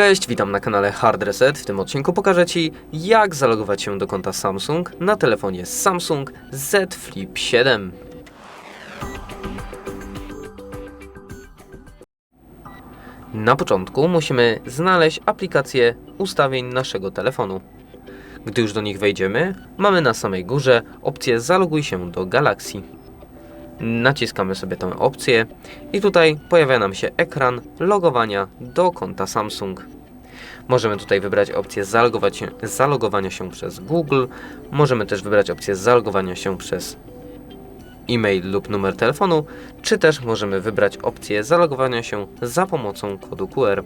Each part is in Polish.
Cześć, witam na kanale Hard Reset. W tym odcinku pokażę Ci, jak zalogować się do konta Samsung na telefonie Samsung Z Flip 7. Na początku musimy znaleźć aplikację ustawień naszego telefonu. Gdy już do nich wejdziemy, mamy na samej górze opcję Zaloguj się do Galaxy. Naciskamy sobie tę opcję i tutaj pojawia nam się ekran logowania do konta Samsung. Możemy tutaj wybrać opcję zalogować zalogowania się przez Google. Możemy też wybrać opcję zalogowania się przez e-mail lub numer telefonu, czy też możemy wybrać opcję zalogowania się za pomocą kodu QR.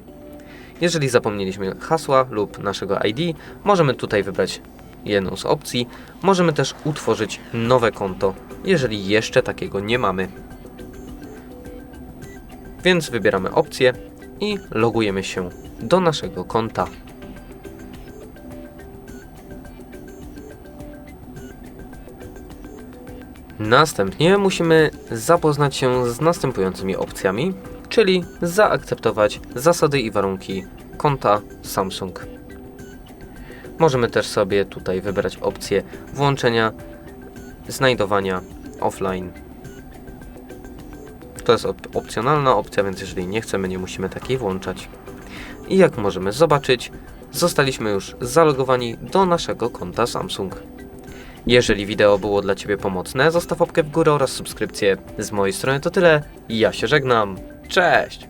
Jeżeli zapomnieliśmy hasła lub naszego ID, możemy tutaj wybrać jedną z opcji. Możemy też utworzyć nowe konto, jeżeli jeszcze takiego nie mamy. Więc wybieramy opcję i logujemy się do naszego konta. Następnie musimy zapoznać się z następującymi opcjami, czyli zaakceptować zasady i warunki konta Samsung. Możemy też sobie tutaj wybrać opcję włączenia znajdowania offline. To jest op- opcjonalna opcja, więc jeżeli nie chcemy, nie musimy takiej włączać. I jak możemy zobaczyć, zostaliśmy już zalogowani do naszego konta Samsung. Jeżeli wideo było dla Ciebie pomocne, zostaw łapkę w górę oraz subskrypcję. Z mojej strony to tyle. Ja się żegnam. Cześć!